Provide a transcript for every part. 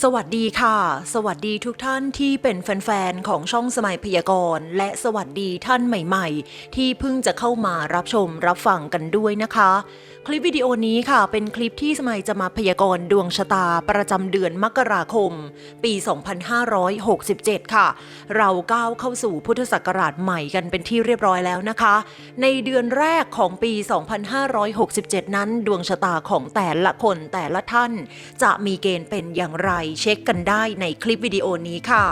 สวัสดีค่ะ สวัสดีทุกท่านที่เป็นแฟนๆ ของช่องสมัยพยากรณ์ และสวัสดีท่านใหม่ๆ ที่เพิ่งจะเข้ามารับชมรับฟังกันด้วยนะคะ คลิปวิดีโอนี้ค่ะ เป็นคลิปที่สมัยจะมาพยากรณ์ดวงชะตาประจำเดือนมกราคม ปี 2567 ค่ะ เราก้าวเข้าสู่พุทธศักราชใหม่กันเป็นที่เรียบร้อยแล้วนะคะ ในเดือนแรกของปี 2567 นั้น ดวงชะตาของแต่ละคนแต่ละท่าน จะมีเกณฑ์เป็นอย่างไรเช็คกันได้ในคลิปวิดีโอนี้ค่ะ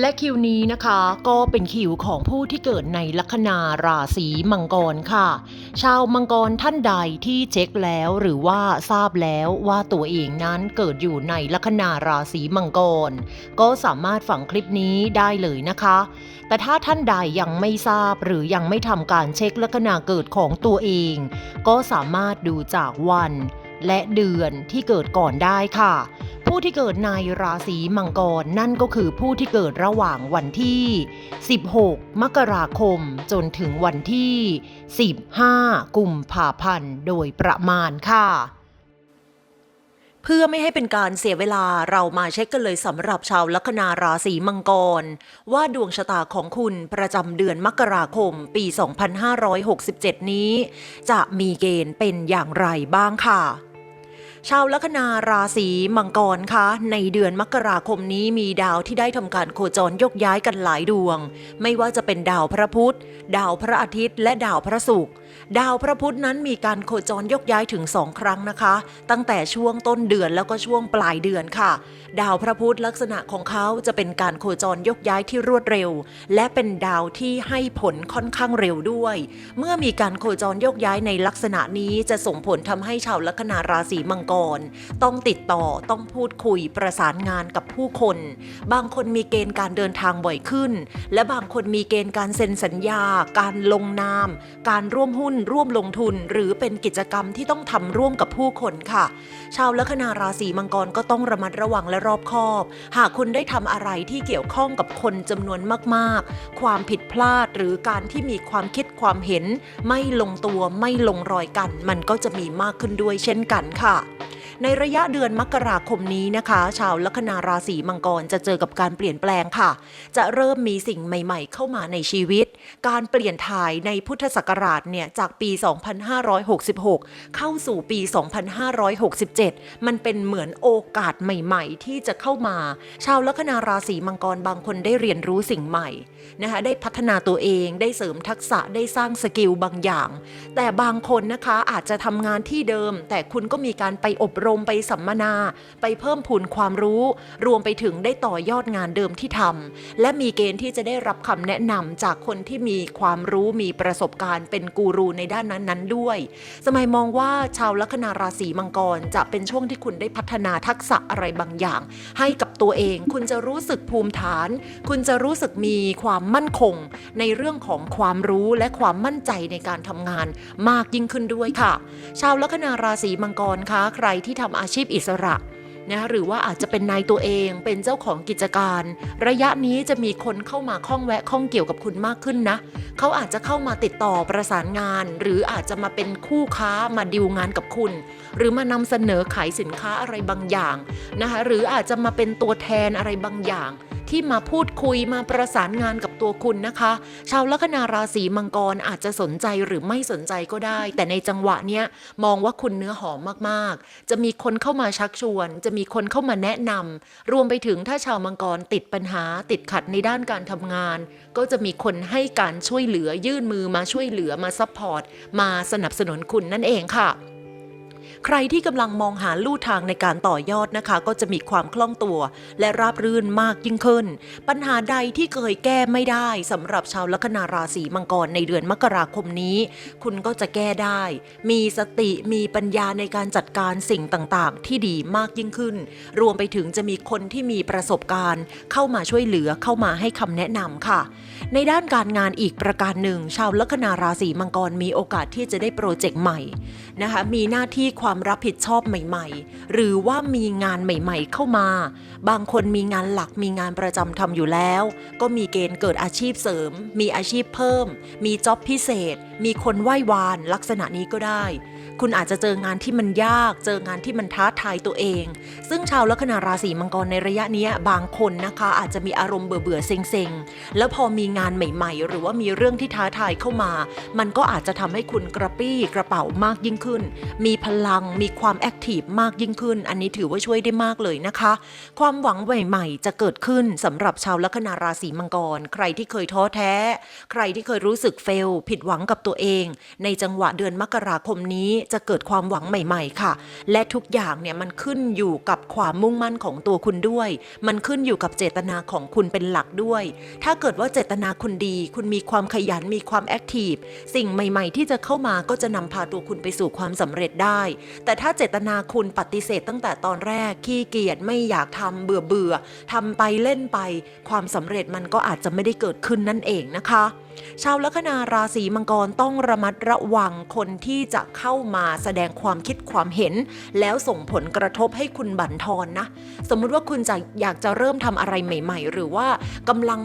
และคิวนี้นะคะก็เป็นคิวของผู้ที่เกิดในลัคนาราศีมังกรค่ะ ชาวมังกรท่านใดที่เช็คแล้วหรือว่าทราบแล้วว่าตัวเองนั้นเกิดอยู่ในลัคนาราศีมังกร ก็สามารถฟังคลิปนี้ได้เลยนะคะ แต่ถ้าท่านใดยังไม่ทราบหรือยังไม่ทำการเช็คลัคนาเกิดของตัวเอง ก็สามารถดูจากวัน และเดือนที่เกิดก่อนได้ค่ะ ผู้ที่เกิดในราศีมังกรนั่นก็คือผู้ที่เกิดระหว่างวันที่ 16 มกราคมจนถึงวันที่ 15 กุมภาพันธ์โดยประมาณค่ะเพื่อไม่ให้เป็นการเสียเวลาเรามาเช็คกันเลยสำหรับชาวลัคนาราศีมังกร ว่าดวงชะตาของคุณประจำเดือนมกราคมปี 2567 นี้ จะมีเกณฑ์เป็นอย่างไรบ้างค่ะ ชาวลัคนาราศีมังกรคะในเดือนมกราคมนี้มีดาวที่ได้ทำการโคจรยกย้ายกันหลายดวง ไม่ว่าจะเป็นดาวพระพุธ ดาวพระอาทิตย์ และดาวพระศุกร์ ดาวพระพุธนั้นมีการโคจรยกย้ายถึงสองครั้งนะคะ ตั้งแต่ช่วงต้นเดือนแล้วก็ช่วงปลายเดือนค่ะ ดาวพระพุธลักษณะของเขาจะเป็นการโคจรยกย้ายที่รวดเร็ว และเป็นดาวที่ให้ผลค่อนข้างเร็วด้วย เมื่อมีการโคจรยกย้ายในลักษณะนี้จะส่งผลทำให้ชาวลัคนาราศีมังกร ต้องติดต่อต้องพูดคุยประสานงานกับผู้คน บางคนมีเกณฑ์การเดินทางบ่อยขึ้น และบางคนมีเกณฑ์การเซ็นสัญญา การลงนาม การร่วมหุ้นร่วมลงทุน หรือเป็นกิจกรรมที่ต้องทำร่วมกับผู้คนค่ะ ชาวลัคนาราศีมังกรก็ต้องระมัดระวังและรอบคอบ หากคุณได้ทำอะไรที่เกี่ยวข้องกับคนจำนวนมากๆ ความผิดพลาดหรือการที่มีความคิดความเห็น ไม่ลงตัวไม่ลงรอยกัน มันก็จะมีมากขึ้นด้วยเช่นกันค่ะ ในระยะเดือนมกราคมนี้นะคะ ชาวลัคนาราศีมังกรจะเจอกับการเปลี่ยนแปลงค่ะ จะเริ่มมีสิ่งใหม่ ๆ เข้ามาในชีวิต การเปลี่ยนถ่ายในพุทธศักราชเนี่ยจากปี 2566 เข้าสู่ปี 2567 มันเป็นเหมือนโอกาสใหม่ ๆ ที่จะเข้ามา ชาวลัคนาราศีมังกรบางคนได้เรียนรู้สิ่งใหม่นะคะได้พัฒนาตัวเองได้เสริมทักษะได้สร้างสกิลบางอย่าง แต่บางคนนะคะอาจจะทำงานที่เดิม แต่คุณก็มีการไปอบรมไปสัมมนา ไปเพิ่มพูนความรู้ รวมไปถึงได้ต่อยอดงานเดิมที่ทำและมีเกณฑ์ที่จะได้รับคำแนะนำจากคนที่มีความรู้มีประสบการณ์เป็นกูรูในด้านนั้นๆด้วย สมัยมองว่าชาวลัคนาราศีมังกรจะเป็นช่วงที่คุณได้พัฒนาทักษะอะไรบางอย่าง ให้กับตัวเอง คุณจะรู้สึกภูมิฐาน คุณจะรู้สึกมีความมั่นคง ในเรื่องของความรู้และความมั่นใจในการทำงาน มากยิ่งขึ้นด้วยค่ะ ชาวลัคนาราศีมังกรคะใครที่ทำอาชีพอิสระนะหรือว่าอาจจะเป็นนายตัวเองเป็นเจ้าของกิจการ ระยะนี้จะมีคนเข้ามาข้องแวะข้องเกี่ยวกับคุณมากขึ้นนะ เขาอาจจะเข้ามาติดต่อประสานงาน หรืออาจจะมาเป็นคู่ค้ามาดิวงานกับคุณ หรือมานำเสนอขายสินค้าอะไรบางอย่างนะคะหรืออาจจะมาเป็นตัวแทนอะไรบางอย่าง ที่มาพูดคุยมาประสานงานกับตัวคุณนะคะ ชาวลัคนาราศีมังกรอาจจะสนใจหรือไม่สนใจก็ได้ แต่ในจังหวะเนี้ยมองว่าคุณเนื้อหอมมากๆ จะมีคนเข้ามาชักชวน จะมีคนเข้ามาแนะนำรวมไปถึงถ้าชาวมังกรติดปัญหาติดขัดในด้านการทำงาน ก็จะมีคนให้การช่วยเหลือยื่นมือมาช่วยเหลือมาซัพพอร์ตมาสนับสนุนคุณนั่นเองค่ะ ใครที่กำลังมองหาลู่ทางในการต่อยอดนะคะ ก็จะมีความคล่องตัว และราบรื่นมากยิ่งขึ้น ปัญหาใดที่เคยแก้ไม่ได้สำหรับชาวลัคนาราศีมังกรในเดือนมกราคมนี้ คุณก็จะแก้ได้ มีสติมีปัญญาในการจัดการสิ่งต่างๆ ที่ดีมากยิ่งขึ้น รวมไปถึงจะมีคนที่มีประสบการณ์ เข้ามาช่วยเหลือเข้ามาให้คำแนะนำค่ะ ในด้านการงานอีกประการหนึ่ง ชาวลัคนาราศีมังกรมีโอกาสที่จะได้โปรเจกต์ใหม่นะคะมีหน้าที่ความรับผิดชอบใหม่ๆ หรือว่ามีงานใหม่ๆ เข้ามา บางคนมีงานหลักมีงานประจำทำอยู่แล้ว ก็มีเกณฑ์เกิดอาชีพเสริม มีอาชีพเพิ่ม มีจ็อบพิเศษ มีคนไหว้วานลักษณะนี้ก็ได้ คุณอาจจะเจองานที่มันยาก เจองานที่มันท้าทายตัวเอง ซึ่งชาวลัคนาราศีมังกรในระยะนี้บางคนนะคะ อาจจะมีอารมณ์เบื่อเบื่อเซ็งเซ็งๆแล้วพอมีงานใหม่ ๆ หรือว่ามีเรื่องที่ท้าทายเข้ามา มันก็อาจจะทำให้คุณกระปี้กระเป๋ามากยิ่งขึ้น มีพลังมีความแอคทีฟมากยิ่งขึ้น อันนี้ถือว่าช่วยได้มากเลยนะคะ ความหวังใหม่ๆ จะเกิดขึ้นสำหรับชาวลัคนาราศีมังกร ใครที่เคยท้อแท้ ใครที่เคยรู้สึกเฟลผิดหวังกับตัวเอง ในจังหวะเดือนมกราคมนี้จะเกิดความหวังใหม่ ๆ ค่ะ และทุกอย่างเนี่ยมันขึ้นอยู่กับความมุ่งมั่นของตัวคุณด้วย มันขึ้นอยู่กับเจตนาของคุณเป็นหลักด้วย ถ้าเกิดว่าเจตนาคุณดี คุณมีความขยันมีความแอคทีฟสิ่งใหม่ ๆ ที่จะเข้ามาก็จะนำพาตัวคุณไปสู่ความสำเร็จได้ แต่ถ้าเจตนาคุณปฏิเสธตั้งแต่ตอนแรกขี้เกียจไม่อยากทำเบื่อเบื่อๆทำไปเล่นไป ความสำเร็จมันก็อาจจะไม่ได้เกิดขึ้นนั่นเองนะคะ ชาวลัคนาราศีมังกรต้องระมัดระวังคนที่จะเข้ามาแสดงความคิดความเห็น แล้วส่งผลกระทบให้คุณบั่นทอนนะ สมมุติว่าคุณจะอยากจะเริ่มทำอะไรใหม่ ๆ หรือว่ากำลัง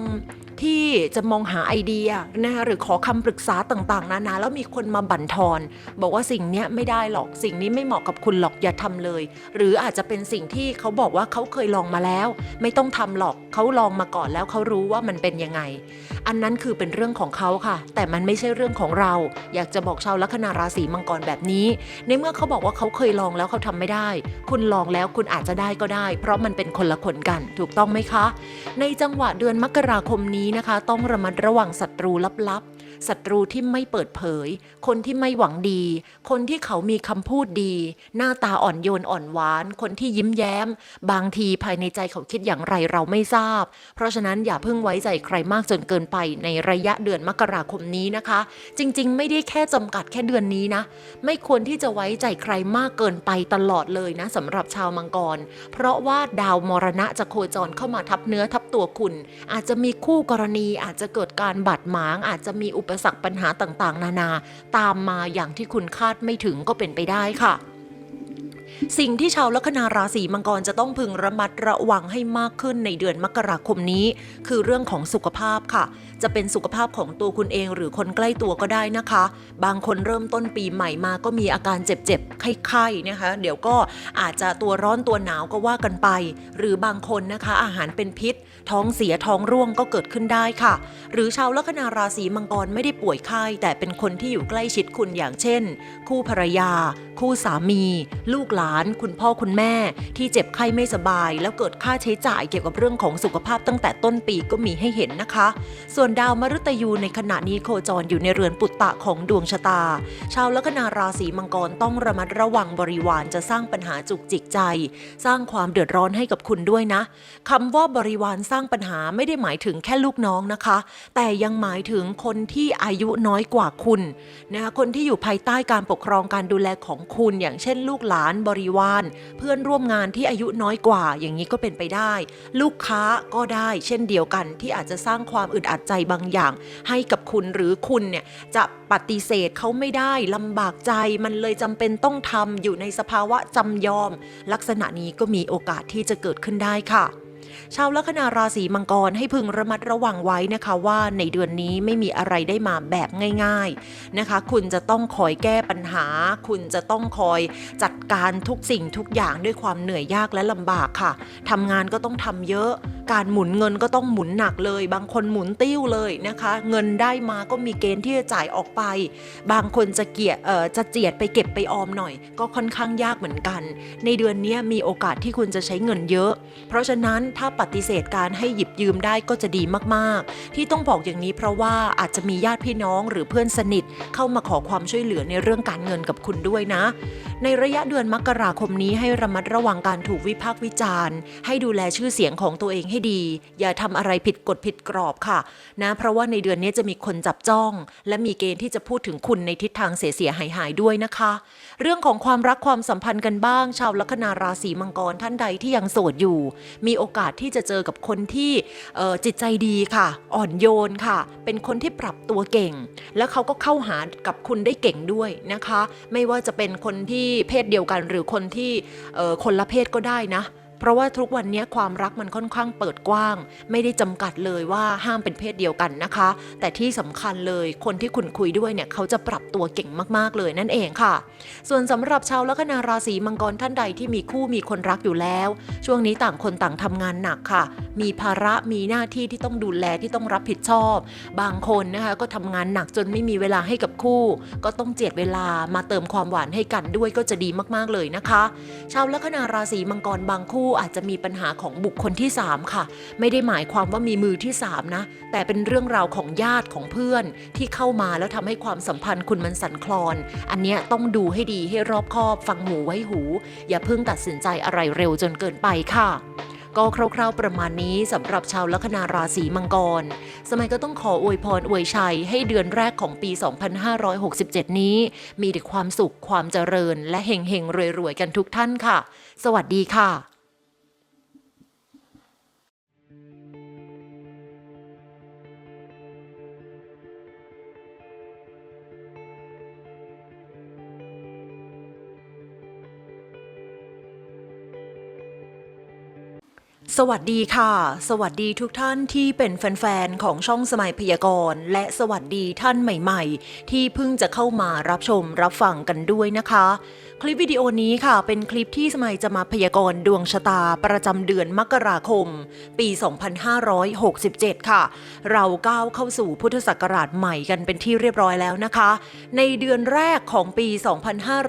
ที่จะมองหาไอเดียนะคะหรือขอคำปรึกษาต่างๆ นานาแล้วมีคนมาบั่นทอน บอกว่าสิ่งนี้ไม่ได้หรอกสิ่งนี้ไม่เหมาะกับคุณหรอกอย่าทำเลย หรืออาจจะเป็นสิ่งที่เขาบอกว่าเขาเคยลองมาแล้ว ไม่ต้องทำหรอกเขาลองมาก่อนแล้วเขารู้ว่ามันเป็นยังไงอันนั้นคือเป็นเรื่องของเขาค่ะ แต่มันไม่ใช่เรื่องของเรา อยากจะบอกชาวลัคนาราศีมังกรแบบนี้ ในเมื่อเขาบอกว่าเขาเคยลองแล้วเขาทำไม่ได้ คุณลองแล้วคุณอาจจะได้ก็ได้ เพราะมันเป็นคนละคนกัน ถูกต้องไหมคะ ในจังหวะเดือนมกราคมนี้นะคะ ต้องระมัดระวังศัตรูลับๆ ศัตรูที่ไม่เปิดเผย คนที่ไม่หวังดี คนที่เขามีคำพูดดี หน้าตาอ่อนโยนอ่อนหวาน คนที่ยิ้มแย้ม บางทีภายในใจเขาคิดอย่างไรเราไม่ทราบ เพราะฉะนั้นอย่าเพิ่งไว้ใจใครมากจนเกินไปในระยะเดือนมกราคมนี้นะคะ จริงๆ ไม่ได้แค่จำกัดแค่เดือนนี้นะ ไม่ควรที่จะไว้ใจใครมากเกินไปตลอดเลยนะสำหรับชาวมังกร เพราะว่าดาวมรณะจะโคจรเข้ามาทับเนื้อทับตัวคุณ อาจจะมีคู่กรณีอาจจะเกิดการบาดหมาง อาจจะมีอุปสรรคปัญหาต่างๆ นานา ตามมาอย่างที่คุณคาดไม่ถึงก็เป็นไปได้ค่ะสิ่งที่ชาวลัคนาราศีมังกรจะต้องพึงระมัดระวังให้มากขึ้นในเดือนมกราคมนี้ คือเรื่องของสุขภาพค่ะ จะเป็นสุขภาพของตัวคุณเองหรือคนใกล้ตัวก็ได้นะคะ บางคนเริ่มต้นปีใหม่มาก็มีอาการเจ็บๆ ไข้ๆ นะคะ เดี๋ยวก็อาจจะตัวร้อนตัวหนาวก็ว่ากันไป หรือบางคนนะคะ อาหารเป็นพิษ ท้องเสียท้องร่วงก็เกิดขึ้นได้ค่ะ หรือชาวลัคนาราศีมังกรไม่ได้ป่วยไข้แต่เป็นคนที่อยู่ใกล้ชิดคุณอย่างเช่น คู่ภรรยา คู่สามี ลูกหลาน คุณพ่อคุณแม่ ที่เจ็บไข้ไม่สบาย แล้วเกิดค่าใช้จ่ายเกี่ยวกับเรื่องของสุขภาพตั้งแต่ต้นปีก็มีให้เห็นนะคะ ส่วนดาวมฤตยูในขณะนี้โคจรอยู่ในเรือนปุตตะของดวงชะตา ชาวลัคนาราศีมังกรต้องระมัดระวังบริวารจะสร้างปัญหาจุกจิกใจ สร้างความเดือดร้อนให้กับคุณด้วยนะคำว่าบริวารสร้างปัญหาไม่ได้หมายถึงแค่ลูกน้องนะคะ แต่ยังหมายถึงคนที่อายุน้อยกว่าคุณนะคะคนที่อยู่ภายใต้การปกครองการดูแลของคุณ อย่างเช่น ลูกหลานบริวาร เพื่อนร่วมงานที่อายุน้อยกว่า อย่างนี้ก็เป็นไปได้ ลูกค้าก็ได้ เช่นเดียวกันที่อาจจะสร้างความอึดอัดใจบางอย่าง ให้กับคุณหรือคุณเนี่ยจะปฏิเสธเขาไม่ได้ลำบากใจมันเลยจำเป็นต้องทำอยู่ในสภาวะจำยอม ลักษณะนี้ก็มีโอกาสที่จะเกิดขึ้นได้ค่ะ ชาวลัคนาราศีมังกรให้พึงระมัดระวังไว้นะคะว่าในเดือนนี้ไม่มีอะไรได้มาแบบง่าย ๆนะคะ คุณจะต้องคอยแก้ปัญหา คุณจะต้องคอยจัดการทุกสิ่งทุกอย่างด้วยความเหนื่อยยากและลำบากค่ะทำงานก็ต้องทำเยอะ การหมุนเงินก็ต้องหมุนหนักเลย บางคนหมุนติ้วเลยนะคะ เงินได้มาก็มีเกณฑ์ที่จะจ่ายออกไป บางคนจะเกียเอ่อจะเจียดไปเก็บไปออมหน่อย ก็ค่อนข้างยากเหมือนกัน ในเดือนนี้มีโอกาสที่คุณจะใช้เงินเยอะ เพราะฉะนั้นถ้าปฏิเสธการให้หยิบยืมได้ก็จะดีมากๆ ที่ต้องบอกอย่างนี้เพราะว่าอาจจะมีญาติพี่น้องหรือเพื่อนสนิท เข้ามาขอความช่วยเหลือในเรื่องการเงินกับคุณด้วยนะ ในระยะเดือนมกราคมนี้ให้ระมัดระวังการถูกวิพากษ์วิจารณ์ ให้ดูแลชื่อเสียงของตัวเองให้ดี อย่าทำอะไรผิดกฎผิดกรอบค่ะ นะเพราะว่าในเดือนนี้จะมีคนจับจ้อง และมีเกณฑ์ที่จะพูดถึงคุณในทิศทางเสียหายหายด้วยนะคะ เรื่องของความรักความสัมพันธ์กันบ้าง ชาวลัคนาราศีมังกรท่านใดที่ยังโสดอยู่ มีโอกาสที่จะเจอกับคนที่จิตใจดีค่ะ อ่อนโยนค่ะ เป็นคนที่ปรับตัวเก่ง แล้วเขาก็เข้าหากับคุณได้เก่งด้วยนะคะ ไม่ว่าจะเป็นคนที่เพศเดียวกันหรือคนที่คนละเพศก็ได้นะ เพราะว่าทุกวันนี้ความรักมันค่อนข้างเปิดกว้าง ไม่ได้จำกัดเลยว่าห้ามเป็นเพศเดียวกันนะคะ แต่ที่สำคัญเลยคนที่คุณคุยด้วยเนี่ยเขาจะปรับตัวเก่งมากๆเลยนั่นเองค่ะ ส่วนสำหรับชาวลัคนาราศีมังกรท่านใดที่มีคู่มีคนรักอยู่แล้ว ช่วงนี้ต่างคนต่างทำงานหนักค่ะ มีภาระมีหน้าที่ที่ต้องดูแลที่ต้องรับผิดชอบ บางคนนะคะก็ทำงานหนักจนไม่มีเวลาให้กับคู่ ก็ต้องเจียดเวลามาเติมความหวานให้กันด้วยก็จะดีมากๆเลยนะคะ ชาวลัคนาราศีมังกรบางคู่อาจจะมีปัญหาของบุคคลที่ 3 ค่ะ ไม่ได้หมายความว่ามีมือที่ 3 นะ แต่เป็นเรื่องราวของญาติของเพื่อนที่เข้ามาแล้วทำให้ความสัมพันธ์คุณมันสั่นคลอน อันเนี้ยต้องดูให้ดีให้รอบคอบฟังหูไว้หู อย่าเพิ่งตัดสินใจอะไรเร็วจนเกินไปค่ะก็คร่าว ๆ ประมาณนี้สำหรับชาวลัคนาราศีมังกร สมัยก็ต้องขออวยพรอวยชัยให้เดือนแรกของปี 2567 นี้ มีแต่ความสุขความเจริญ และเฮงเฮงๆรวยๆกันทุกท่านค่ะ สวัสดีค่ะ สวัสดีค่ะ สวัสดีทุกท่านที่เป็นแฟนๆ ของช่องสมัยพยากรณ์ และสวัสดีท่านใหม่ๆ ที่เพิ่งจะเข้ามารับชมรับฟังกันด้วยนะคะ คลิปวิดีโอนี้ค่ะ เป็นคลิปที่สมัยจะมาพยากรณ์ดวงชะตาประจำเดือนมกราคม ปี 2567 ค่ะ เราก้าวเข้าสู่พุทธศักราชใหม่กันเป็นที่เรียบร้อยแล้วนะคะ ในเดือนแรกของปี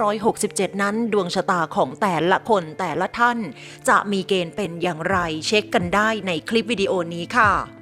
2567 นั้น ดวงชะตาของแต่ละคนแต่ละท่าน จะมีเกณฑ์เป็นอย่างไรเช็คกันได้ในคลิปวิดีโอนี้ค่ะ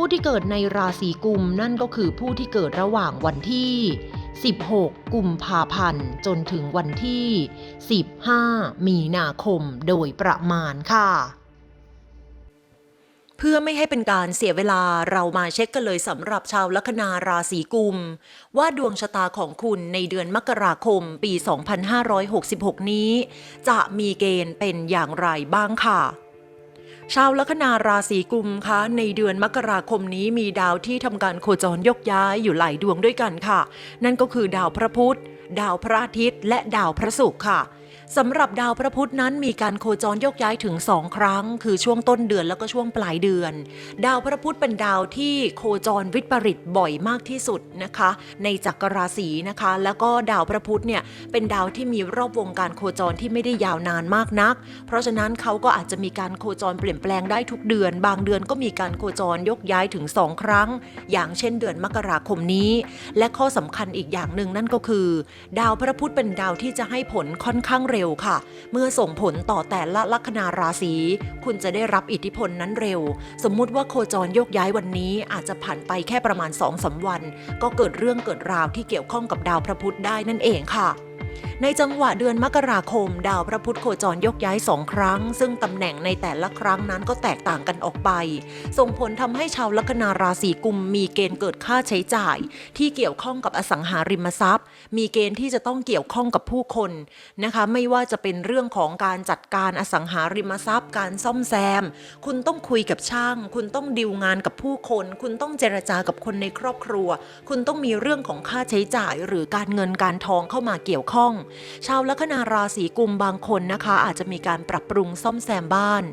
ผู้ที่เกิดในราศีกุมนั่นก็คือผู้ที่เกิดระหว่างวันที่ 16 กุมภาพันธ์ จนถึงวันที่ 15 มีนาคมโดยประมาณค่ะ เพื่อไม่ให้เป็นการเสียเวลาเรามาเช็คกันเลยสำหรับชาวลัคนาราศีกุม ว่าดวงชะตาของคุณในเดือนมกราคมปี 2566 นี้ จะมีเกณฑ์เป็นอย่างไรบ้างค่ะ ชาวลัคนาราศีกุมคะในเดือนมกราคมนี้มีดาวที่ทำการโคจรยกย้ายอยู่หลายดวงด้วยกันค่ะ นั่นก็คือดาวพระพุธ ดาวพระอาทิตย์ และดาวพระศุกร์ค่ะ สำหรับดาวพระพุธนั้นมีการโคจรยกย้ายถึง2ครั้ง คือช่วงต้นเดือนแล้วก็ช่วงปลายเดือน ดาวพระพุธเป็นดาวที่โคจรวิปริตบ่อยมากที่สุดนะคะ ในจักรราศีนะคะ แล้วก็ดาวพระพุธเนี่ยเป็นดาวที่มีรอบวงการโคจรที่ไม่ได้ยาวนานมากนัก เพราะฉะนั้นเขาก็อาจจะมีการโคจรเปลี่ยนแปลงได้ทุกเดือน บางเดือนก็มีการโคจรยกย้ายถึง2ครั้ง อย่างเช่นเดือนมกราคมนี้ และข้อสำคัญอีกอย่างหนึ่งนั่นก็คือ ดาวพระพุธเป็นดาวที่จะให้ผลค่อนข้างเร็วค่ะ เมื่อส่งผลต่อแต่ละลัคนาราศี คุณจะได้รับอิทธิพลนั้นเร็ว สมมุติว่าโคจรโยกย้ายวันนี้อาจจะผ่านไปแค่ประมาณ2อสวัน ก็เกิดเรื่องเกิดราวที่เกี่ยวข้องกับดาวพระพุธได้นั่นเองค่ะ ในจังหวะเดือนมกราคม ดาวพระพุธโคจรยกย้ายสองครั้ง ซึ่งตำแหน่งในแต่ละครั้งนั้นก็แตกต่างกันออกไป ส่งผลทำให้ชาวลัคนาราศีกุมมีเกณฑ์เกิดค่าใช้จ่าย ที่เกี่ยวข้องกับอสังหาริมทรัพย์ มีเกณฑ์ที่จะต้องเกี่ยวข้องกับผู้คนนะคะไม่ว่าจะเป็นเรื่องของการจัดการอสังหาริมทรัพย์ การซ่อมแซม คุณต้องคุยกับช่าง คุณต้องดิวงานกับผู้คน คุณต้องเจรจากับคนในครอบครัว คุณต้องมีเรื่องของค่าใช้จ่าย หรือการเงินการทองเข้ามาเกี่ยวข้องชาวลัคนาราศีกุมบางคนนะคะ อาจจะมีการปรับปรุงซ่อมแซมบ้าน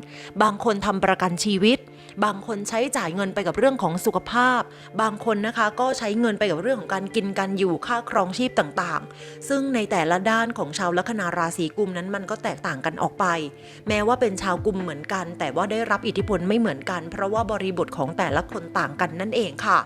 บางคนทำประกันชีวิต บางคนใช้จ่ายเงินไปกับเรื่องของสุขภาพ บางคนนะคะก็ใช้เงินไปกับเรื่องของการกินการอยู่ค่าครองชีพต่างๆ ซึ่งในแต่ละด้านของชาวลัคนาราศีกุมนั้นมันก็แตกต่างกันออกไป แม้ว่าเป็นชาวกุมเหมือนกัน แต่ว่าได้รับอิทธิพลไม่เหมือนกัน เพราะว่าบริบทของแต่ละคนต่างกันนั่นเองค่ะ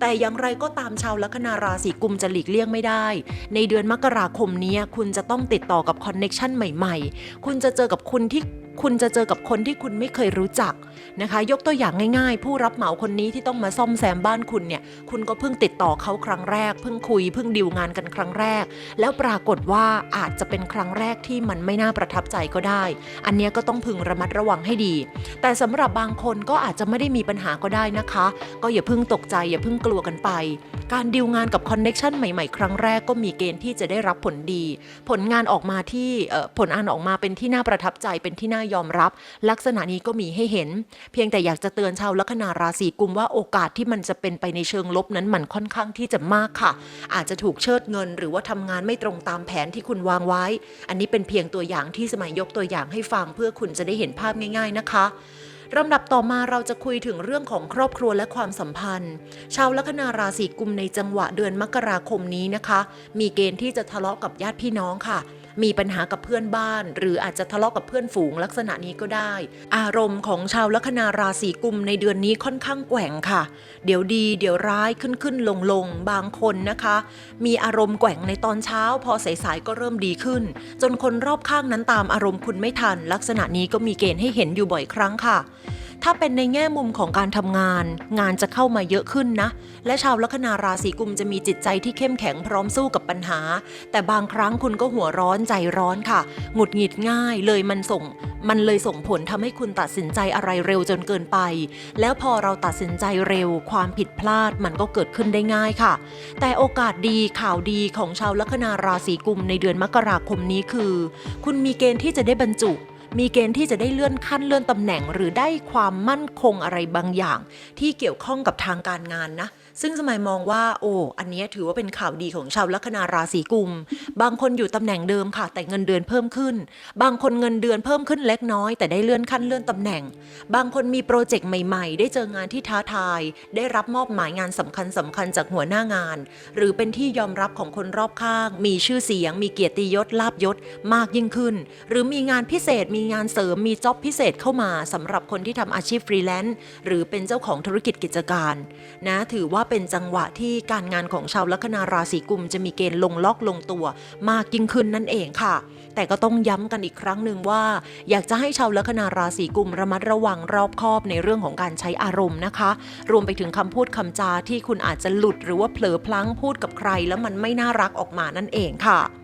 แต่อย่างไรก็ตามชาวลัคนาราศีกุมจะหลีกเลี่ยงไม่ได้ ในเดือนมกราคมนี้คุณจะต้องติดต่อกับคอนเน็ชันใหม่ ๆ คุณจะเจอกับคุณที่ คุณจะเจอกับคนที่คุณไม่เคยรู้จักนะคะ ยกตัวอย่างง่ายๆ ผู้รับเหมาคนนี้ที่ต้องมาซ่อมแซมบ้านคุณเนี่ย คุณก็เพิ่งติดต่อเขาครั้งแรก เพิ่งคุย เพิ่งดีลงานกันครั้งแรก แล้วปรากฏว่าอาจจะเป็นครั้งแรกที่มันไม่น่าประทับใจก็ได้ อันนี้ก็ต้องพึงระมัดระวังให้ดี แต่สำหรับบางคนก็อาจจะไม่ได้มีปัญหาก็ได้นะคะ ก็อย่าเพิ่งตกใจอย่าเพิ่งกลัวกันไป การดีลงานกับคอนเน็ชันใหม่ๆ ครั้งแรกก็มีเกณฑ์ที่จะได้รับผลดี ผลงานออกมาที่ผลงานออกมาเป็นที่น่าประทับใจเป็นที่น่ายอมรับ ลักษณะนี้ก็มีให้เห็น เพียงแต่อยากจะเตือนชาวลัคนาราศีกุมว่าโอกาสที่มันจะเป็นไปในเชิงลบนั้นมันค่อนข้างที่จะมากค่ะ อาจจะถูกเชิดเงิน หรือว่าทำงานไม่ตรงตามแผนที่คุณวางไว้ อันนี้เป็นเพียงตัวอย่างที่สมัยยกตัวอย่างให้ฟังเพื่อคุณจะได้เห็นภาพง่าย ๆนะคะลำดับต่อมาเราจะคุยถึงเรื่องของครอบครัวและความสัมพันธ์ ชาวลัคนาราศีกุมในจังหวะเดือนมกราคมนี้นะคะ มีเกณฑ์ที่จะทะเลาะกับญาติพี่น้องค่ะ มีปัญหากับเพื่อนบ้าน หรืออาจจะทะเลาะกับเพื่อนฝูงลักษณะนี้ก็ได้ อารมณ์ของชาวลัคนาราศีกุมในเดือนนี้ค่อนข้างแกว่งค่ะ เดี๋ยวดี เดี๋ยวร้ายขึ้นขึ้นลงลงบางคนนะคะ มีอารมณ์แกว่งในตอนเช้า พอสายๆก็เริ่มดีขึ้น จนคนรอบข้างนั้นตามอารมณ์คุณไม่ทัน ลักษณะนี้ก็มีเกณฑ์ให้เห็นอยู่บ่อยครั้งค่ะ ถ้าเป็นในแง่มุมของการทำงาน งานจะเข้ามาเยอะขึ้นนะ และชาวลัคนาราศีกุมจะมีจิตใจที่เข้มแข็งพร้อมสู้กับปัญหา แต่บางครั้งคุณก็หัวร้อนใจร้อนค่ะ หงุดหงิดง่ายเลยมันส่ง มันเลยส่งผลทำให้คุณตัดสินใจอะไรเร็วจนเกินไป แล้วพอเราตัดสินใจเร็ว ความผิดพลาดมันก็เกิดขึ้นได้ง่ายค่ะ แต่โอกาสดีข่าวดีของชาวลัคนาราศีกุมในเดือนมกราคมนี้คือ คุณมีเกณฑ์ที่จะได้บรรจุ มีเกณฑ์ที่จะได้เลื่อนขั้นเลื่อนตำแหน่ง หรือได้ความมั่นคงอะไรบางอย่าง ที่เกี่ยวข้องกับทางการงานนะ ซึ่งสมัยมองว่า โอ้อันนี้ถือว่าเป็นข่าวดีของชาวลัคนาราศีกุม บางคนอยู่ตำแหน่งเดิมค่ะ แต่เงินเดือนเพิ่มขึ้น บางคนเงินเดือนเพิ่มขึ้นเล็กน้อย แต่ได้เลื่อนขั้นเลื่อนตำแหน่ง บางคนมีโปรเจกต์ใหม่ๆ ได้เจองานที่ท้าทาย ได้รับมอบหมายงานสำคัญสำคัญจากหัวหน้างาน หรือเป็นที่ยอมรับของคนรอบข้าง มีชื่อเสียง มีเกียรติยศลาบยศมากยิ่งขึ้น หรือมีงานพิเศษ มีงานเสริม มีจ็อบพิเศษเข้ามาสำหรับคนที่ทำอาชีพฟรีแลนซ์หรือเป็นเจ้าของธุรกิจกิจการ นะถือว่าเป็นจังหวะที่การงานของชาวลัคนาราศีกุมจะมีเกณฑ์ลงล็อกลงตัว มากยิ่งขึ้นนั่นเองค่ะ แต่ก็ต้องย้ำกันอีกครั้งหนึ่งว่า อยากจะให้ชาวลัคนาราศีกุมระมัดระวังรอบคอบในเรื่องของการใช้อารมณ์นะคะ รวมไปถึงคำพูดคำจาที่คุณอาจจะหลุดหรือว่าเผลอพลั้งพูดกับใคร แล้วมันไม่น่ารักออกมานั่นเองค่ะ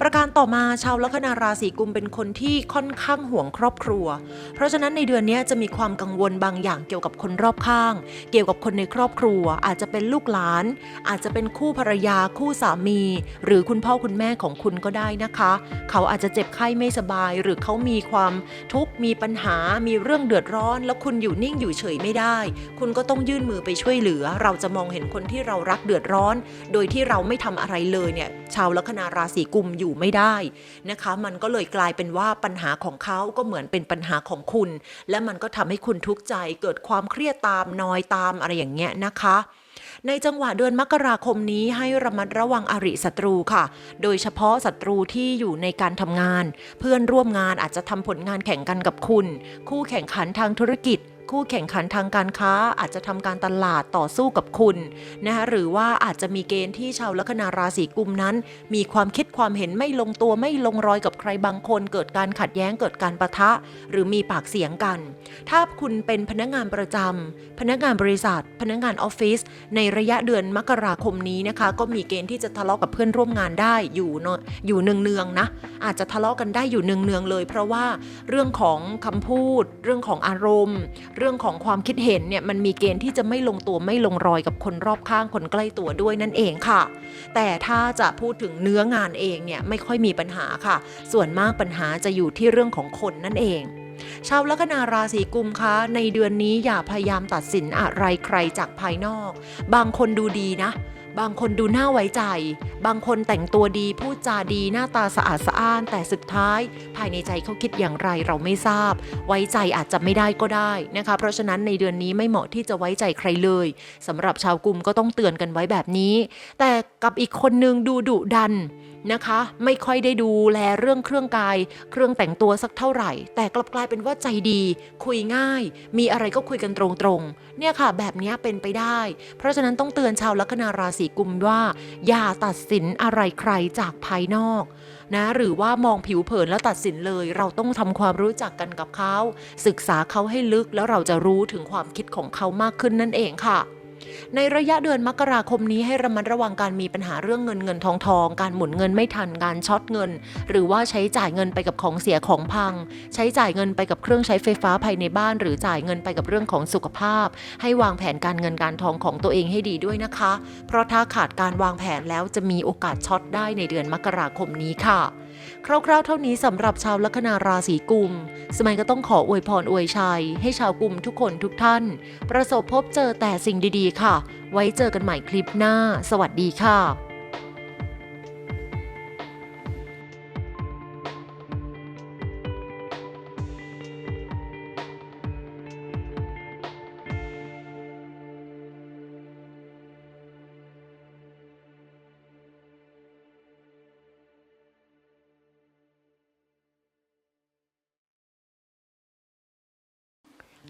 ประการต่อมาชาวลัคนาราศีกุมเป็นคนที่ค่อนข้างห่วงครอบครัว เพราะฉะนั้นในเดือนนี้จะมีความกังวลบางอย่างเกี่ยวกับคนรอบข้าง เกี่ยวกับคนในครอบครัว อาจจะเป็นลูกหลาน อาจจะเป็นคู่ภรรยาคู่สามี หรือคุณพ่อคุณแม่ของคุณก็ได้นะคะ เขาอาจจะเจ็บไข้ไม่สบาย หรือเขามีความทุกข์มีปัญหา มีเรื่องเดือดร้อน แล้วคุณอยู่นิ่งอยู่เฉยไม่ได้ คุณก็ต้องยื่นมือไปช่วยเหลือ เราจะมองเห็นคนที่เรารักเดือดร้อน โดยที่เราไม่ทำอะไรเลยเนี่ยชาวลัคนาราศีกุมอยู่ไม่ได้นะคะ มันก็เลยกลายเป็นว่าปัญหาของเขาก็เหมือนเป็นปัญหาของคุณ และมันก็ทำให้คุณทุกข์ใจเกิดความเครียดตามนอยตามอะไรอย่างเงี้ยนะคะในจังหวะเดือนมกราคมนี้ให้ระมัดระวังอริศัตรูค่ะ โดยเฉพาะศัตรูที่อยู่ในการทำงาน เพื่อนร่วมงานอาจจะทำผลงานแข่งกันกับคุณ คู่แข่งขันทางธุรกิจ คู่แข่งขันทางการค้า อาจจะทำการตลาดต่อสู้กับคุณนะคะหรือว่าอาจจะมีเกณฑ์ที่ชาวลัคนาราศีกุมนั้น มีความคิดความเห็นไม่ลงตัวไม่ลงรอยกับใครบางคน เกิดการขัดแย้งเกิดการประทะ หรือมีปากเสียงกัน ถ้าคุณเป็นพนักงานประจำพนักงานบริษัท พนักงานออฟฟิศในระยะเดือนมกราคมนี้นะคะ ก็มีเกณฑ์ที่จะทะเลาะกับเพื่อนร่วมงานได้อยู่เนอะอยู่เนืองๆนะ อาจจะทะเลาะกันได้อยู่เนืองๆเลย เพราะว่าเรื่องของคำพูด เรื่องของอารมณ์เรื่องของความคิดเห็นเนี่ยมันมีเกณฑ์ที่จะไม่ลงตัวไม่ลงรอยกับคนรอบข้างคนใกล้ตัวด้วยนั่นเองค่ะ แต่ถ้าจะพูดถึงเนื้องานเองเนี่ยไม่ค่อยมีปัญหาค่ะ ส่วนมากปัญหาจะอยู่ที่เรื่องของคนนั่นเองชาวลัคนาราศีกุมคะในเดือนนี้อย่าพยายามตัดสินอะไรใครจากภายนอก บางคนดูดีนะ บางคนดูน่าไว้ใจ บางคนแต่งตัวดีพูดจาดีหน้าตาสะอาดสะอ้าน แต่สุดท้าย ภายในใจเขาคิดอย่างไรเราไม่ทราบ ไว้ใจอาจจะไม่ได้ก็ได้นะคะ เพราะฉะนั้นในเดือนนี้ไม่เหมาะที่จะไว้ใจใครเลยสำหรับชาวกลุ่มก็ต้องเตือนกันไว้แบบนี้ แต่กับอีกคนนึงดูดุดัน นะคะ ไม่ค่อยได้ดูแลเรื่องเครื่องกาย เครื่องแต่งตัวสักเท่าไหร่ แต่กลับกลายเป็นว่าใจดี คุยง่าย มีอะไรก็คุยกันตรงๆ เนี่ยค่ะ แบบนี้เป็นไปได้ เพราะฉะนั้นต้องเตือนชาวลัคนาราศีกุมว่า อย่าตัดสินอะไรใครจากภายนอกนะหรือว่ามองผิวเผินแล้วตัดสินเลย เราต้องทำความรู้จักกันกับเขา ศึกษาเขาให้ลึกแล้วเราจะรู้ถึงความคิดของเขามากขึ้นนั่นเองค่ะ ในระยะเดือนมกราคมนี้ให้ระมัดระวังการมีปัญหาเรื่องเงินเงินทองทอง การหมุนเงินไม่ทันการช็อตเงิน หรือว่าใช้จ่ายเงินไปกับของเสียของพัง ใช้จ่ายเงินไปกับเครื่องใช้ไฟฟ้าภายในบ้าน หรือจ่ายเงินไปกับเรื่องของสุขภาพ ให้วางแผนการเงินการทองของตัวเองให้ดีด้วยนะคะ เพราะถ้าขาดการวางแผนแล้วจะมีโอกาสช็อตได้ในเดือนมกราคมนี้ค่ะ คร่าวๆ เท่านี้สำหรับชาวลัคนาราศีกุม สมัยก็ต้องขออวยพรอวยชัย ให้ชาวกุมทุกคนทุกท่าน ประสบพบเจอแต่สิ่งดีๆ ค่ะ ไว้เจอกันใหม่คลิปหน้า สวัสดีค่ะ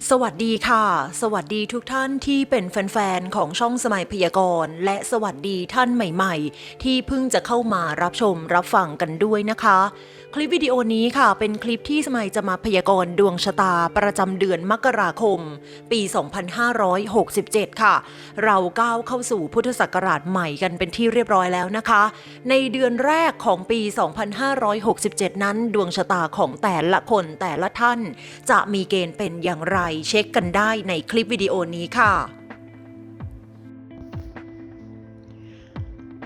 สวัสดีค่ะ สวัสดีทุกท่านที่เป็นแฟนๆ ของช่องสมัยพยากรณ์ และสวัสดีท่านใหม่ๆ ที่เพิ่งจะเข้ามารับชมรับฟังกันด้วยนะคะ คลิปวิดีโอนี้ค่ะ เป็นคลิปที่สมัยจะมาพยากรณ์ดวงชะตาประจำเดือนมกราคม ปี 2567 ค่ะ เราก้าวเข้าสู่พุทธศักราชใหม่กันเป็นที่เรียบร้อยแล้วนะคะ ในเดือนแรกของปี 2567 นั้น ดวงชะตาของแต่ละคนแต่ละท่าน จะมีเกณฑ์เป็นอย่างไรเช็คกันได้ในคลิปวิดีโอนี้ค่ะ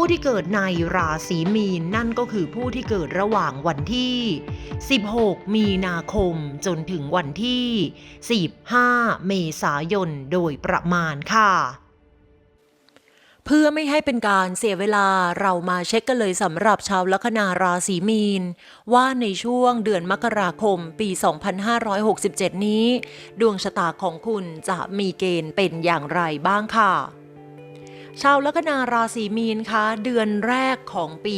ผู้ที่เกิดในราศีมีนนั่นก็คือผู้ที่เกิดระหว่างวันที่ 16 มีนาคมจนถึงวันที่ 15 เมษายนโดยประมาณค่ะเพื่อไม่ให้เป็นการเสียเวลาเรามาเช็คกันเลยสำหรับชาวลัคนาราศีมีน ว่าในช่วงเดือนมกราคมปี 2567 นี้ ดวงชะตาของคุณจะมีเกณฑ์เป็นอย่างไรบ้างค่ะ ชาวลัคนาราศีมีนคะเดือนแรกของปี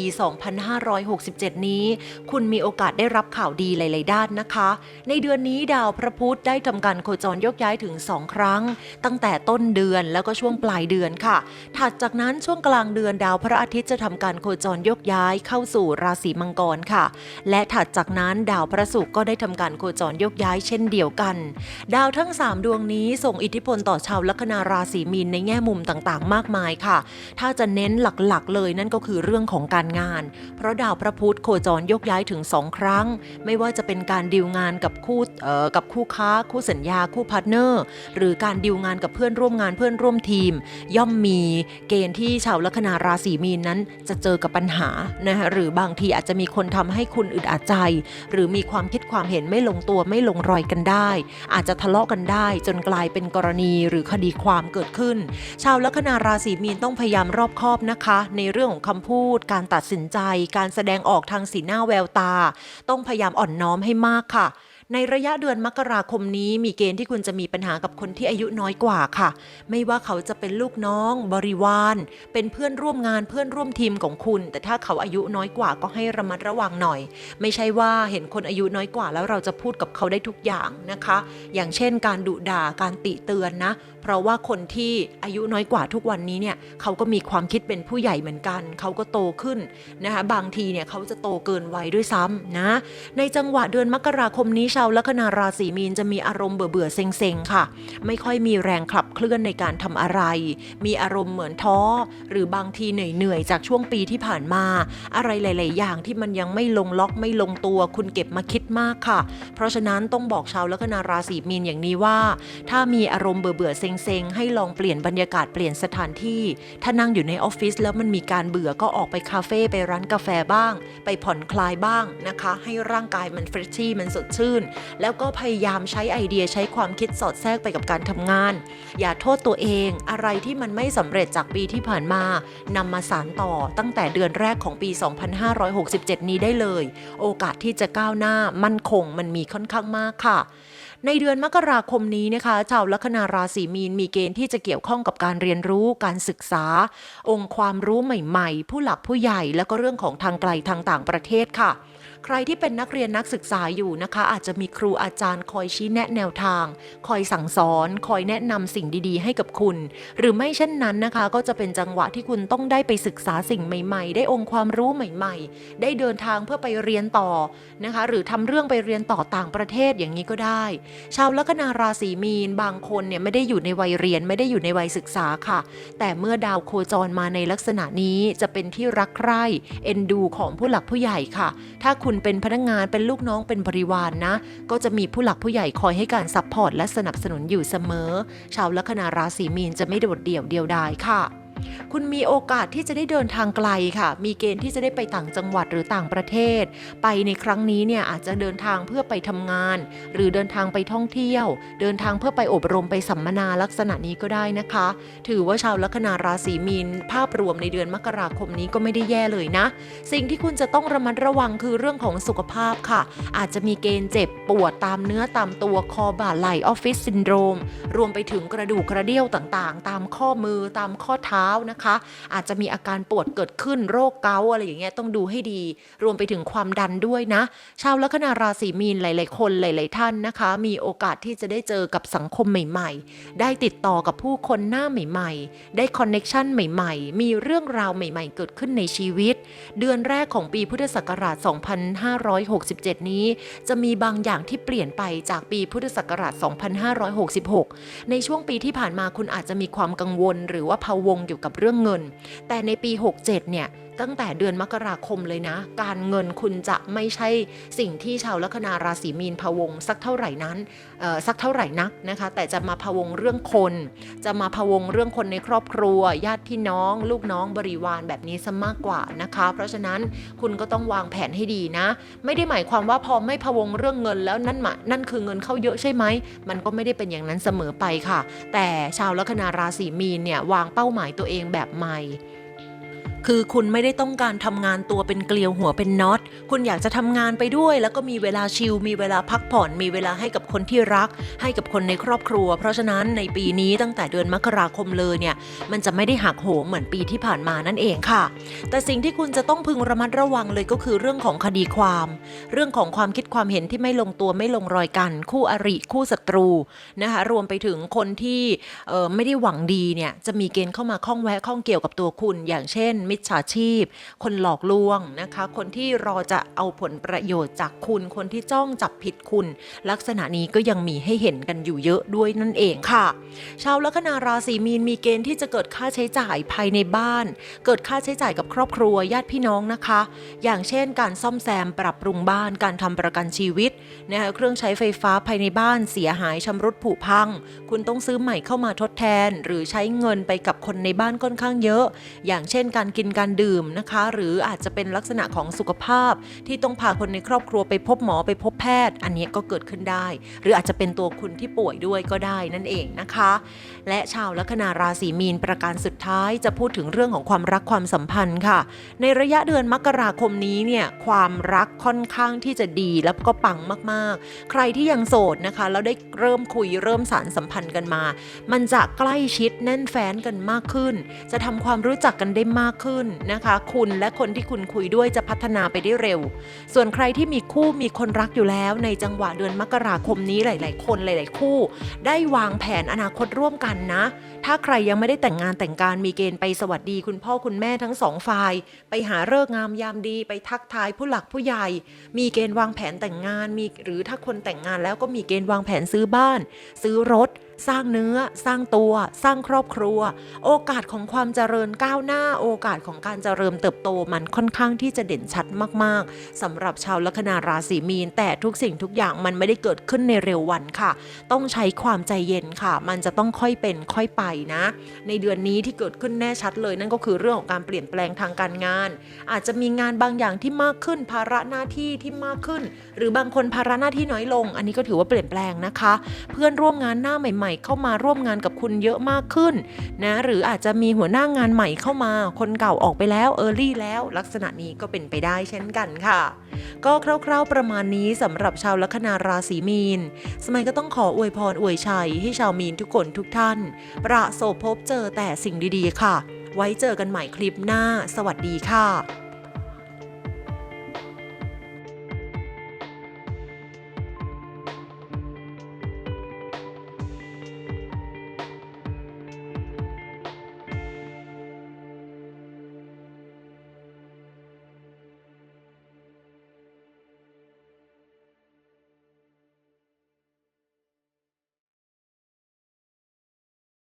2567 นี้ คุณมีโอกาสได้รับข่าวดีหลาย ๆ ด้านนะคะ ในเดือนนี้ดาวพระพุธได้ทำการโคจรยกย้ายถึง 2 ครั้ง ตั้งแต่ต้นเดือนแล้วก็ช่วงปลายเดือนค่ะ ถัดจากนั้นช่วงกลางเดือนดาวพระอาทิตย์จะทำการโคจรยกย้ายเข้าสู่ราศีมังกรค่ะ และถัดจากนั้นดาวพระศุกร์ก็ได้ทำการโคจรยกย้ายเช่นเดียวกัน ดาวทั้ง 3 ดวงนี้ส่งอิทธิพลต่อชาวลัคนาราศีมีนในแง่มุมต่าง ๆ มากมายค่ะ ถ้าจะเน้นหลักๆ เลยนั่นก็คือเรื่องของการงาน เพราะดาวพระพุธโคจรยกย้ายถึง2ครั้ง ไม่ว่าจะเป็นการดีลงานกับคู่เอ่อกับคู่ค้า คู่สัญญา คู่พาร์ทเนอร์ หรือการดีลงานกับเพื่อนร่วมงานเพื่อนร่วมทีม ย่อมมีเกณฑ์ที่ชาวลัคนาราศีมีนนั้นจะเจอกับปัญหานะคะหรือบางทีอาจจะมีคนทำให้คุณอึดอัดใจ หรือมีความคิดความเห็นไม่ลงตัวไม่ลงรอยกันได้ อาจจะทะเลาะกันได้จนกลายเป็นกรณีหรือคดีความเกิดขึ้น ชาวลัคนาราศีมีนต้องพยายามรอบคอบนะคะ ในเรื่องของคำพูด การตัดสินใจ การแสดงออกทางสีหน้าแววตา ต้องพยายามอ่อนน้อมให้มากค่ะ ในระยะเดือนมกราคมนี้มีเกณฑ์ที่คุณจะมีปัญหากับคนที่อายุน้อยกว่าค่ะ ไม่ว่าเขาจะเป็นลูกน้อง บริวาร เป็นเพื่อนร่วมงานเพื่อนร่วมทีมของคุณ แต่ถ้าเขาอายุน้อยกว่าก็ให้ระมัดระวังหน่อย ไม่ใช่ว่าเห็นคนอายุน้อยกว่าแล้วเราจะพูดกับเขาได้ทุกอย่างนะคะ อย่างเช่น การดุด่าการติเตือนนะ เพราะว่าคนที่อายุน้อยกว่าทุกวันนี้เนี่ยเขาก็มีความคิดเป็นผู้ใหญ่เหมือนกัน เขาก็โตขึ้นนะคะบางทีเนี่ยเขาจะโตเกินวัยด้วยซ้ำนะ ในจังหวะเดือนมกราคมนี้าวลัคนาราศีมีนจะมีอารมณ์เบื่อๆเซ็งๆค่ะ ไม่ค่อยมีแรงขับเคลื่อนในการทำอะไร มีอารมณ์เหมือนท้อ หรือบางทีเหนื่อยๆจากช่วงปีที่ผ่านมา อะไรหลาย ๆ อย่างที่มันยังไม่ลงล็อกไม่ลงตัวคุณเก็บมาคิดมากค่ะ เพราะฉะนั้นต้องบอกชาวลัคนาราศีมีนอย่างนี้ว่า ถ้ามีอารมณ์เบื่อๆเซ็งๆให้ลองเปลี่ยนบรรยากาศเปลี่ยนสถานที่ ถ้านั่งอยู่ในออฟฟิศแล้วมันมีการเบื่อก็ออกไปคาเฟ่ไปร้านกาแฟบ้าง ไปผ่อนคลายบ้างนะคะ ให้ร่างกายมันเฟรชชี่มันสดชื่นแล้วก็พยายามใช้ไอเดียใช้ความคิดสอดแทรกไปกับการทำงาน อย่าโทษตัวเอง อะไรที่มันไม่สำเร็จจากปีที่ผ่านมานำมาสานต่อตั้งแต่เดือนแรกของปี 2567 นี้ได้เลย โอกาสที่จะก้าวหน้ามั่นคงมันมีค่อนข้างมากค่ะในเดือนมกราคมนี้นะคะ ชาวลัคนาราศีมีนมีเกณฑ์ที่จะเกี่ยวข้องกับการเรียนรู้การศึกษา องค์ความรู้ใหม่ ๆ ผู้หลักผู้ใหญ่ แล้วก็เรื่องของทางไกลทางต่างประเทศค่ะ ใครที่เป็นนักเรียนนักศึกษาอยู่นะคะ อาจจะมีครูอาจารย์คอยชี้แนะแนวทาง คอยสั่งสอน คอยแนะนำสิ่งดีๆ ให้กับคุณ หรือไม่เช่นนั้นนะคะ ก็จะเป็นจังหวะที่คุณต้องได้ไปศึกษาสิ่งใหม่ ๆ ได้องค์ความรู้ใหม่ ๆ ได้เดินทางเพื่อไปเรียนต่อนะคะ หรือทำเรื่องไปเรียนต่อต่างประเทศอย่างนี้ก็ได้ ชาวลัคนาราศีมีนบางคนเนี่ยไม่ได้อยู่ในวัยเรียนไม่ได้อยู่ในวัยศึกษาค่ะ แต่เมื่อดาวโคจรมาในลักษณะนี้จะเป็นที่รักใคร่เอ็นดูของผู้หลักผู้ใหญ่ค่ะ ถ้าคุณุณเป็นพนักงานเป็นลูกน้องเป็นบริวารนนะ ก็จะมีผู้หลักผู้ใหญ่คอยให้การซัพพอร์ตและสนับสนุนอยู่เสมอ ชาวลัคนาราศีมีนจะไม่โดดเดี่ยวเดียวดายค่ะ คุณมีโอกาสที่จะได้เดินทางไกลค่ะ มีเกณฑ์ที่จะได้ไปต่างจังหวัดหรือต่างประเทศ ไปในครั้งนี้เนี่ยอาจจะเดินทางเพื่อไปทำงาน หรือเดินทางไปท่องเที่ยว เดินทางเพื่อไปอบรมไปสัมมนาลักษณะนี้ก็ได้นะคะ ถือว่าชาวลัคนาราศีมีน ภาพรวมในเดือนมกราคมนี้ก็ไม่ได้แย่เลยนะ สิ่งที่คุณจะต้องระมัดระวังคือเรื่องของสุขภาพค่ะ อาจจะมีเกณฑ์เจ็บปวดตามเนื้อตามตัวคอบ่าไหล่ออฟฟิศซินโดรม รวมไปถึงกระดูกกระเดี่ยวต่างๆ ตามข้อมือตามข้อเท้านะคะ อาจจะมีอาการปวดเกิดขึ้นโรคเกาอะไรอย่างเงี้ยต้องดูให้ดี รวมไปถึงความดันด้วยนะ ชาวลัคนาราศีมีนหลาย ๆ คนหลาย ๆ ท่านนะคะ มีโอกาสที่จะได้เจอกับสังคมใหม่ ๆ ได้ติดต่อกับผู้คนหน้าใหม่ ๆ ได้คอนเน็ชันใหม่ ๆ มีเรื่องราวใหม่ ๆ เกิดขึ้นในชีวิต เดือนแรกของปีพุทธศักราช 2567 นี้ จะมีบางอย่างที่เปลี่ยนไปจากปีพุทธศักราช 2566 ในช่วงปีที่ผ่านมาคุณอาจจะมีความกังวล หรือว่าพะวงเกี่ยวกับเรื่องเงิน แต่ในปี 67 เนี่ย ตั้งแต่เดือนมกราคมเลยนะ การเงินคุณจะไม่ใช่สิ่งที่ชาวลัคนาราศีมีนพะวงสักเท่าไหร่นั้นสักเท่าไหร่นักนะคะ แต่จะมาพะวงเรื่องคน จะมาพะวงเรื่องคนในครอบครัว ญาติพี่น้อง ลูกน้องบริวารแบบนี้ซะมากกว่านะคะ เพราะฉะนั้นคุณก็ต้องวางแผนให้ดีนะ ไม่ได้หมายความว่าพอไม่พะวงเรื่องเงินแล้วนั่นหมานั่นคือเงินเข้าเยอะใช่ไหมมันก็ไม่ได้เป็นอย่างนั้นเสมอไปค่ะ แต่ชาวลัคนาราศีมีนเนี่ยวางเป้าหมายตัวเองแบบใหม่ คือคุณไม่ได้ต้องการทำงานตัวเป็นเกลียวหัวเป็นน็อต คุณอยากจะทำงานไปด้วย แล้วก็มีเวลาชิล มีเวลาพักผ่อน มีเวลาให้กับคนที่รัก ให้กับคนในครอบครัว เพราะฉะนั้นในปีนี้ตั้งแต่เดือนมกราคมเลยเนี่ย มันจะไม่ได้หักโหมเหมือนปีที่ผ่านมานั่นเองค่ะ แต่สิ่งที่คุณจะต้องพึงระมัดระวังเลยก็คือเรื่องของคดีความ เรื่องของความคิดความเห็นที่ไม่ลงตัวไม่ลงรอยกัน คู่อริ คู่ศัตรูนะคะรวมไปถึงคนที่ไม่ได้หวังดีเนี่ยจะมีเกณฑ์เข้ามาข้องแวะข้องเกี่ยวกับตัวคุณ อย่างเช่นมิจฉาชีพ คนหลอกลวงนะคะ คนที่รอจะเอาผลประโยชน์จากคุณ คนที่จ้องจับผิดคุณ ลักษณะนี้ก็ยังมีให้เห็นกันอยู่เยอะด้วยนั่นเองค่ะ ชาวลัคนาราศีมีนมีเกณฑ์ที่จะเกิดค่าใช้จ่ายภายในบ้าน เกิดค่าใช้จ่ายกับครอบครัวญาติพี่น้องนะคะ อย่างเช่น การซ่อมแซมปรับปรุงบ้าน การทำประกันชีวิตนะคะเครื่องใช้ไฟฟ้าภายในบ้านเสียหายชำรุดผุพัง คุณต้องซื้อใหม่เข้ามาทดแทน หรือใช้เงินไปกับคนในบ้านค่อนข้างเยอะ อย่างเช่นการกินการดื่มนะคะ หรืออาจจะเป็นลักษณะของสุขภาพที่ต้องพาคนในครอบครัวไปพบหมอไปพบแพทย์ อันนี้ก็เกิดขึ้นได้ หรืออาจจะเป็นตัวคุณที่ป่วยด้วยก็ได้นั่นเองนะคะ และชาวลัคนาราศีมีนประการสุดท้ายจะพูดถึงเรื่องของความรักความสัมพันธ์ค่ะ ในระยะเดือนมกราคมนี้เนี่ยความรักค่อนข้างที่จะดีแล้วก็ปังมากๆ ใครที่ยังโสดนะคะแล้วได้เริ่มคุยเริ่มสารสัมพันธ์กันมา มันจะใกล้ชิดแน่นแฟ้นกันมากขึ้น จะทำความรู้จักกันได้มากขึ้นขึ้นนะคะ คุณและคนที่คุณคุยด้วยจะพัฒนาไปได้เร็ว ส่วนใครที่มีคู่มีคนรักอยู่แล้ว ในจังหวะเดือนมกราคมนี้หลาย ๆ คนหลาย ๆ คู่ ได้วางแผนอนาคตร่วมกันนะ ถ้าใครยังไม่ได้แต่งงานแต่งการมีเกณฑ์ไปสวัสดี คุณพ่อคุณแม่ทั้งสองฝ่าย ไปหาเลิกงามยามดีไปทักทายผู้หลักผู้ใหญ่ มีเกณฑ์วางแผนแต่งงานมีหรือถ้าคนแต่งงานแล้วก็มีเกณฑ์วางแผนซื้อบ้าน ซื้อรถ สร้างเนื้อ สร้างตัว สร้างครอบครัว โอกาสของความเจริญก้าวหน้า โอกาสของการเจริญเติบโตมันค่อนข้างที่จะเด่นชัดมาก ๆสำหรับชาวลัคนาราศีมีน แต่ทุกสิ่งทุกอย่างมันไม่ได้เกิดขึ้นในเร็ววันค่ะ ต้องใช้ความใจเย็นค่ะ มันจะต้องค่อยเป็นค่อยไปนะ ในเดือนนี้ที่เกิดขึ้นแน่ชัดเลย นั่นก็คือเรื่องของการเปลี่ยนแปลงทางการงาน อาจจะมีงานบางอย่างที่มากขึ้น ภาระหน้าที่ที่มากขึ้น หรือบางคนภาระหน้าที่น้อยลง อันนี้ก็ถือว่าเปลี่ยนแปลงนะคะ เพื่อนร่วมงานหน้าใหม่ๆ เข้ามาร่วมงานกับคุณเยอะมากขึ้นนะหรืออาจจะมีหัวหน้างานใหม่เข้ามา คนเก่าออกไปแล้วเออร์ลี่แล้ว ลักษณะนี้ก็เป็นไปได้เช่นกันค่ะ ก็คร่าวๆประมาณนี้สำหรับชาวลัคนาราศีมีน สมัยก็ต้องขออวยพรอวยชัยให้ชาวมีนทุกคนทุกท่าน ประสบพบเจอแต่สิ่งดีๆค่ะ ไว้เจอกันใหม่คลิปหน้า สวัสดีค่ะ